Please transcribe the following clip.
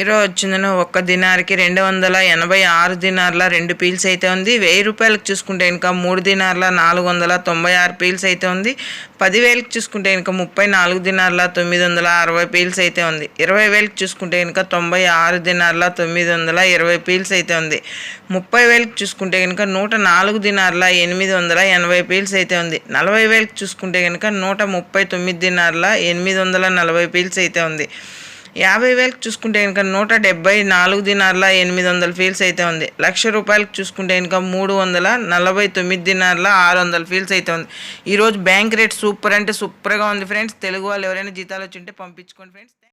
ఇరవై వచ్చిందను ఒక్క దినారికి రెండు వందల ఎనభై ఆరు దినార్ల రెండు పీల్స్ అయితే ఉంది. వెయ్యి రూపాయలకు చూసుకుంటే ఇంకా మూడు దినార్ల నాలుగు వందల తొంభై ఆరు పీల్స్ అయితే ఉంది. పదివేలకు చూసుకుంటే ఇంకా ముప్పై నాలుగు దినార్ల తొమ్మిది వందల అరవై పీల్స్ అయితే ఉంది. ఇరవై వేలకు చూసుకుంటే కనుక తొంభై ఆరు దినార్ల తొమ్మిది వందల ఇరవై పీల్స్ అయితే ఉంది. ముప్పై వేలకు చూసుకుంటే కనుక నూట నాలుగు దినార్ల ఎనిమిది వందల ఎనభై పీల్స్ అయితే ఉంది. నలభై వేలకు చూసుకుంటే కనుక నూట ముప్పై తొమ్మిది దినార్ల ఎనిమిది వందల నలభై పీల్స్ అయితే ఉంది. యాభై వేలకు చూసుకుంటే కనుక నూట డెబ్బై నాలుగు దినార్ల ఎనిమిది వందల ఫీల్స్ అయితే ఉంది. లక్ష రూపాయలకు చూసుకుంటే కనుక మూడు వందల నలభై తొమ్మిది దినార్ల ఆరు వందల ఫీల్స్ అయితే ఉంది. ఈరోజు బ్యాంక్ రేట్ సూపర్ అంటే సూపర్గా ఉంది ఫ్రెండ్స్. తెలుగు వాళ్ళు ఎవరైనా జీతాలు వచ్చి ఉంటే పంపించుకోండి ఫ్రెండ్స్.